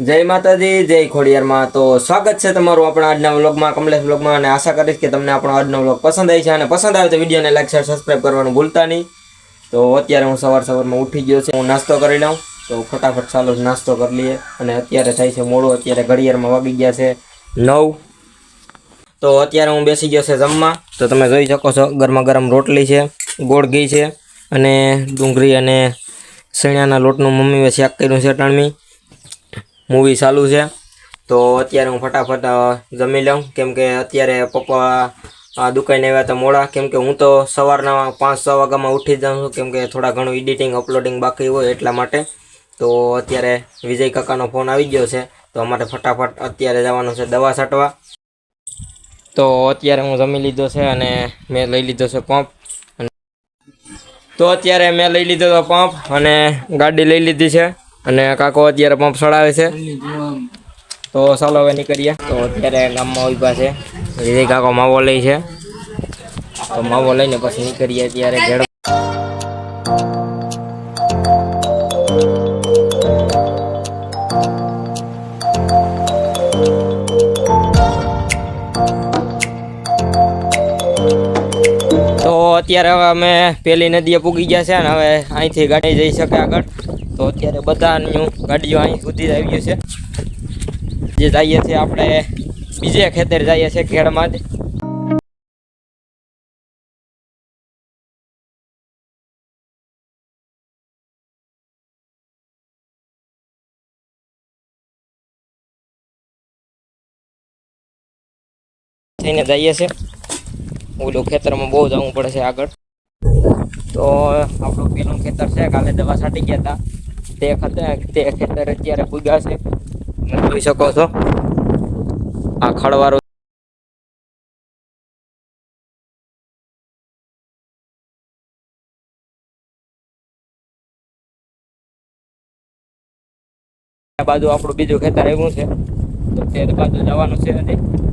જય માતાજી, જય ખોડિયારમાં. તો સ્વાગત છે તમારું આપણા આજના વ્લોગમાં, કમલેશ વ્લોગમાં, અને આશા કરીશ કે તમને આપણો આજનો વ્લોગ પસંદ આવી છે. અને પસંદ આવે તો વિડીયોને લાઈક, શેર સબસ્ક્રાઈબ કરવાનું ભૂલતા નહીં. તો અત્યારે હું સવાર સવારમાં ઉઠી ગયો છે, હું નાસ્તો કરી લઉં. તો ફટાફટ ચાલો નાસ્તો કરી લઈએ. અને અત્યારે થાય છે મોડું, અત્યારે ઘડિયાળમાં વાગી ગયા છે નવ. તો અત્યારે હું બેસી ગયો છે જમવા. તો તમે જોઈ શકો છો ગરમા ગરમ રોટલી છે, ગોળ ઘી છે, અને ડુંગળી અને સણિયાના લોટનું મમ્મીએ શાક કર્યું છે ટણમી મૂવી ચાલુ છે. તો અત્યારે હું ફટાફટ જમી લઉં. કેમ કે અત્યારે પપ્પા દુકાને આવ્યા હતા મોડા. કેમ કે હું તો સવારના પાંચ છ વાગ્યામાં ઉઠી જાઉં છું. કેમ કે થોડા ઘણું એડિટિંગ અપલોડિંગ બાકી હોય એટલા માટે. તો અત્યારે વિજય કાકાનો ફોન આવી ગયો છે. તો અમારે ફટાફટ અત્યારે જવાનું છે દવા છાંટવા. તો અત્યારે હું જમી લીધો છે અને મેં લઈ લીધો છે પંપ. તો અત્યારે મેં લઈ લીધો તો પંપ અને ગાડી લઈ લીધી છે. અને કાકો અત્યારે પંપ ચડાવે છે. તો ચાલો હવે નીકળીએ. તો અત્યારે ગામમાં ઊભા છે. વિજય કાકો માવો લઈ છે. તો માવો લઈને પછી નીકળીએ ત્યારે ઘેડ તો અત્યારે હવે અમે પેલી નદીએ પૂગી ગયા છે અને હવે અહીંથી ગાડી જઈ શકે આગળ. તો અત્યારે બધાનું ગાડીઓ અહીં સુધી આવી છે. જે જઈએ છીએ આપણે બીજે ખેતર જઈએ છીએ ખેડમાં જ. થઈને જઈએ છીએ. ઓલું ખેતરમાં બહુ જવું પડે છે આગળ. તો આપણું પેલું ખેતર છે, કાલે દવા છાંટી ગયા હતા. તે ખાતે તે ખેતર અત્યારે પૂગ્યા છે. જોઈ શકો છો. આ ખડવાળું બાજુ આપણું બીજું ખેતર આવ્યું છે. તો તે બાજુ જવાનું છે હજી.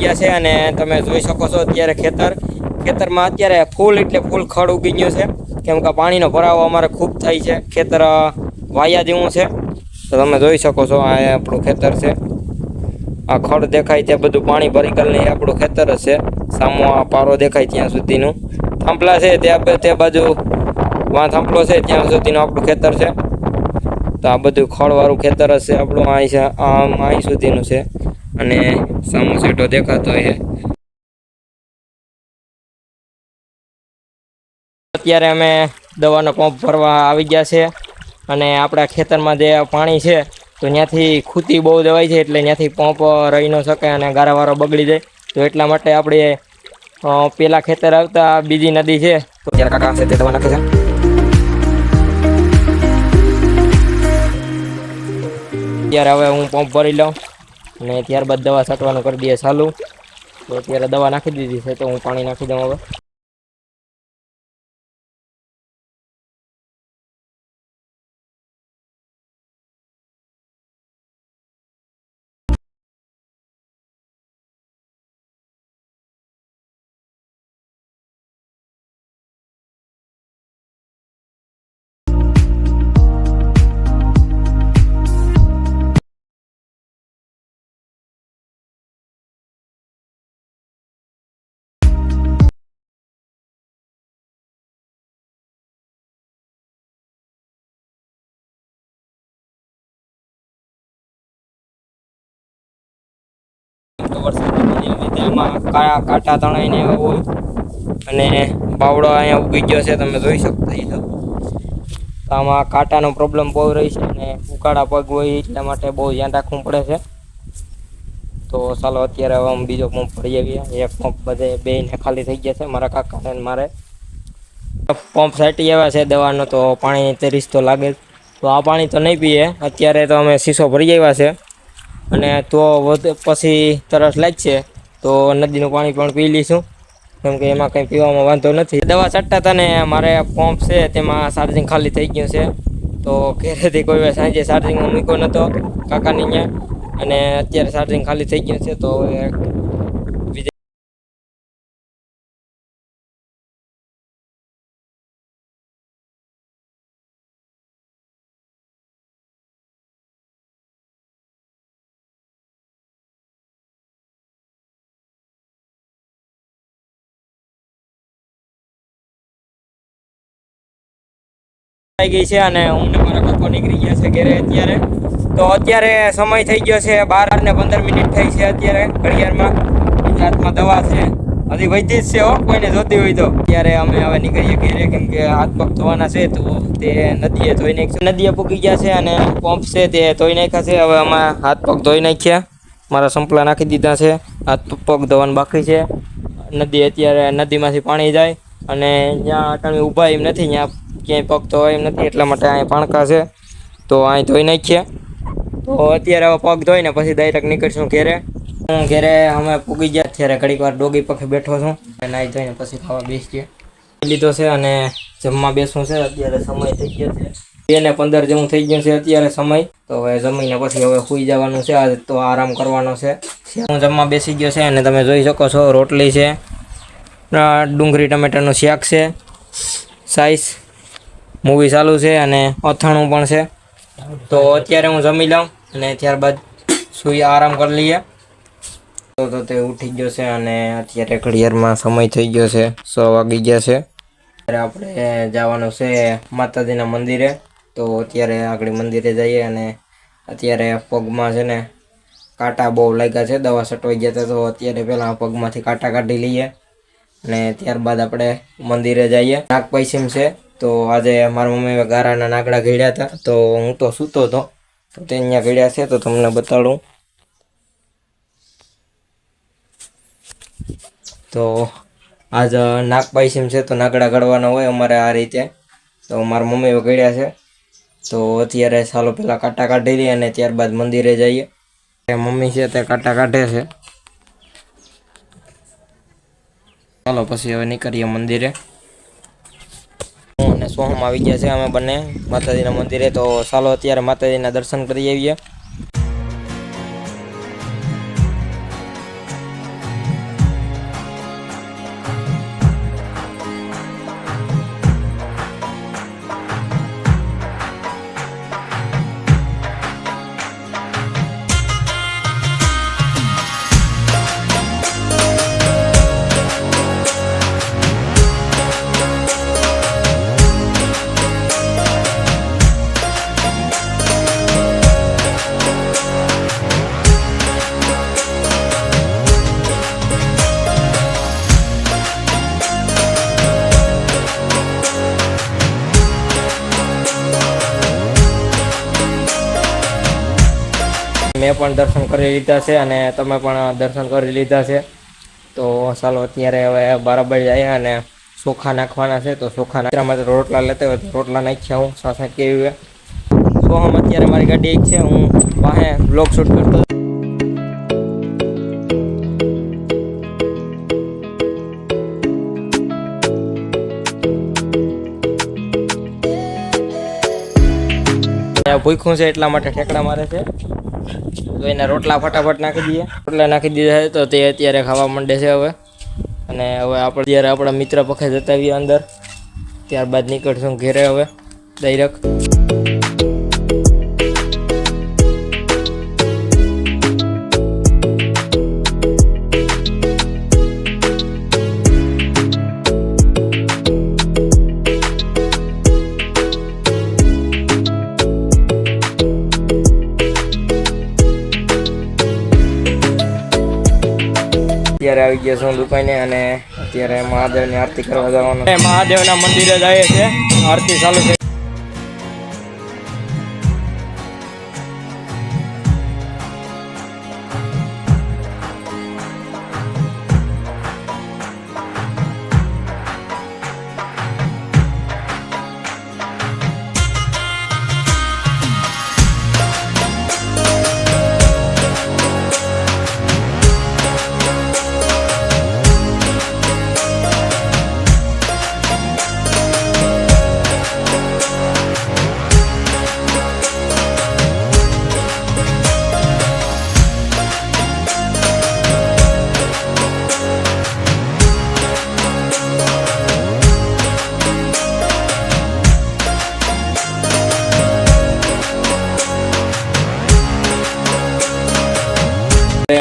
ગયા છે અને તમે જોઈ શકો છો અત્યારે ખેતર. ખેતરમાં અત્યારે ફૂલ એટલે ફૂલ ખડ ઉગી ગયું છે. કેમ કે પાણીનો ભરાવો અમારે ખૂબ થાય છે. ખેતર વાયા જેવું છે. તો તમે જોઈ શકો છો, આ આપણું ખેતર છે. આ ખડ દેખાય તે બધું પાણી ભરી ગયેલ ને આપણું ખેતર છે. સામો આ પારો દેખાય ત્યાં સુધીનું. થાંભલા છે તે તે બાજુ વાં થાંભલો છે, ત્યાં સુધીનું આપણું ખેતર છે. તો આ બધું ખડવાળું ખેતર છે, આપણું અહીં છે અહીં સુધીનું છે. અને સામો સેટો દેખાતો છે. અત્યારે અમે દવાનો પંપ ભરવા આવી ગયા છે અને આપણા ખેતરમાં જે પાણી છે તો ત્યાંથી ખૂતી બહુ દેવાય છે એટલે ત્યાંથી પંપ રહી ન શકે અને ગારાવારો બગડી જાય. તો એટલા માટે આપણે પેલા ખેતર આવતા બીજી નદી છે. તો ત્યારે દવા નાખે છે. ત્યારે હવે હું પંપ ભરી લઉં. અને ત્યારબાદ દવા છાંટવાનું કરી દઈએ ચાલુ. તો અત્યારે દવા નાખી દીધી છે, તો હું પાણી નાખી દઉં હવે. આમાં કાંટા તણાઈને એવા હોય. અને બાવડો અહીંયા ઉગી ગયો છે, તમે જોઈ શકતા છો તો આમાં કાંટાનો પ્રોબ્લેમ બહુ રહી છે અને ઉકાળા પગ હોય એટલા માટે બહુ ધ્યાન રાખવું પડે છે. તો ચાલો, અત્યારે હવે અમે બીજો પંપ ભરી આવીએ. એક પંપ બધે બેને ખાલી થઈ ગયા છે, મારા કાકાને અને મારે. પંપ સાટી આવ્યા છે દવાનો, તો પાણી ત્રીસ તો લાગે. તો આ પાણી તો નહીં પીએ. અત્યારે તો અમે શીશો ભરી આવ્યા છે. અને તો પછી તરસ લાગશે. તો નદીનું પાણી પણ પી લઈશું. કેમ કે એમાં કંઈ પીવામાં વાંધો નથી. દવા ચડતા ને મારે પંપ છે, તેમાં ચાર્જિંગ ખાલી થઈ ગયું છે. તો ઘરેથી કોઈ સાંજે ચાર્જિંગમાં મૂક્યો નહોતો કાકાની ત્યાં. અને અત્યારે ચાર્જિંગ ખાલી થઈ ગયું છે, તો આવી ગઈ છે અને હું મારા કાકો નીકળી ગયા છે ઘરે અત્યારે. તો અત્યારે સમય થઈ ગયો છે બાર ને પંદર મિનિટ થઈ છે અત્યારે ઘડિયાળમાં. હાથમાં દવા છે. હજી વૈધી છે હો, કોઈને જોતી હોય તો. અત્યારે અમે હવે નીકળીએ ઘરે, કેમ કે હાથ પગ ધોવાના છે તો તે નદીએ ધોઈ નાખ્યું. નદીએ પૂકી ગયા છે અને પંપ છે તે ધોઈ નાખ્યા છે. હવે અમે હાથ પગ ધોઈ નાખ્યા. મારા સંપલા નાખી દીધા છે. હાથ પગ ધોવાનું બાકી છે. નદી અત્યારે નદીમાંથી પાણી જાય અને જ્યાં અટાણી ઊભા એમ નથી, ત્યાં ક્યાંય પગ તો એમ નથી, એટલા માટે અહીં પાણકા છે. તો અહીં ધોઈ નાખીએ. તો અત્યારે હવે પગ ધોઈને પછી ડાયરેક્ટ નીકળશું ઘેરે. હું ઘેરે, અમે પૂગી ગયા ત્યારે ઘડીક વાર ડોગી પખે બેઠો છું. નાહી ધોઈને પછી ખાવા બેસીએ. લીધો છે અને જમવા બેસવું છે. અત્યારે સમય થઈ ગયો છે. બે ને પંદર જેવું થઈ ગયું છે અત્યારે સમય. તો હવે જમીને પછી હવે સુઈ જવાનું છે. આજે તો આરામ કરવાનો છે. હું જમવા બેસી ગયો છે અને તમે જોઈ શકો છો રોટલી છે ડુંગળી, ટમેટાનું શાક છે સાઈઝ મૂવી ચાલુ છે અને અથાણું પણ છે. તો અત્યારે હું જમી લઉં અને ત્યારબાદ સુઈ આરામ કરી લઈએ. તો તો તે ઉઠી ગયો છે અને અત્યારે ઘડિયાળમાં સમય થઈ ગયો છે સો વાગી ગયા છે. ત્યારે આપણે જવાનું છે માતાજીના મંદિરે. તો અત્યારે આગળ મંદિરે જઈએ અને અત્યારે પગમાં છે ને કાંટા બહુ લાગ્યા છે, દવા સટવાઈ ગયા તો અત્યારે પહેલાં પગમાંથી કાંટા કાઢી લઈએ. અને ત્યારબાદ આપણે મંદિરે જઈએ. નાગપંચમ છે. તો આજે મારા મમ્મીએ ગારાના નાગડા ઘડ્યા હતા, તો હું તો સૂતો હતો. તો તે અહીંયા ઘડ્યા છે, તો તમને બતાડું. તો આજ નાગપંચમ છે, તો નાગડા ઘડવાના હોય અમારે આ રીતે. તો મારા મમ્મીએ ઘડ્યા છે. તો અત્યારે સાલો પહેલાં કાંટા કાઢી લઈએ અને ત્યારબાદ મંદિરે જઈએ. મમ્મી છે, તે કાંટા કાઢે છે. ચાલો, પછી હવે નીકળીએ મંદિરે. સોહમ આવી ગયા છે. અમે બંને માતાજીના મંદિરે. તો ચાલો અત્યારે માતાજીના દર્શન કરી આવીએ. મેં પણ દર્શન કરી લીધા છે અને તમે પણ દર્શન કરી લીધા છે. તો ચાલો અત્યારે હવે બરાબર જાય અને ચોખા નાખવાના છે. તો ચોખા નાખ્યા માટે રોટલા લેતા હોય તો રોટલા નાખ્યા હું સાથે કેવી સોહમ અત્યારે મારી ગાડી એક છે, હું વાહે બ્લોગ શૂટ કરતો ભૂખ્યું છે એટલા માટે ઠેકડા મારે છે. તો એના રોટલા ફટાફટ નાખી દઈએ. રોટલા નાખી દીધા તો તે અત્યારે ખાવા માંડે છે હવે. અને હવે આપણે જ્યારે આપણા મિત્ર પખે જતા આવીએ અંદર. ત્યારબાદ નીકળશું ઘેરે હવે, ડાયરેક્ટ. આવી ગયા છું દુકાને અને અત્યારે મહાદેવની આરતી કરવા જવાનું. મહાદેવના મંદિરે જાય છે આરતી ચાલુ છે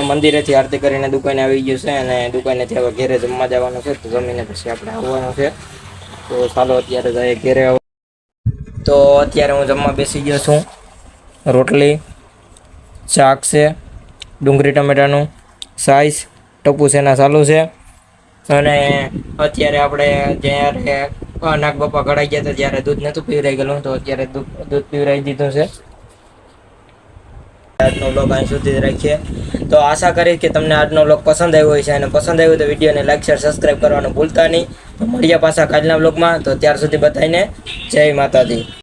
મંદિરેથી આરતી કરીને દુકાને આવી ગયું છે અને દુકાનેથી હવે ઘેરે જમવા જવાનું છે. તો જમીને પછી આપણે આવવાનું છે. તો ચાલો, અત્યારે જઈએ ઘેરે. તો અત્યારે હું જમવા બેસી ગયો છું. રોટલી, શાક છે, ડુંગળી ટમેટાનું સાઈઝ, ટપુ સેના ચાલુ છે. અને અત્યારે આપણે જ્યારે નાગ બાપા ઘડાઈ ગયા હતા, ત્યારે દૂધ નહોતું પીવરાઈ ગયેલું. તો અત્યારે દૂધ પીવરાઈ દીધું છે. આજનો બ્લોગ અહીં સુધી રાખીએ. તો આશા કરીશ કે તમને આજનો બ્લોગ પસંદ આવ્યો હોય છે અને પસંદ આવ્યો તો વિડીયોને લાઈક, શેર, સબસ્ક્રાઈબ કરવાનું ભૂલતા નહીં. તો મળીએ પાછા કાલના બ્લોગમાં તો ત્યાર સુધી બધાને જય માતાજી.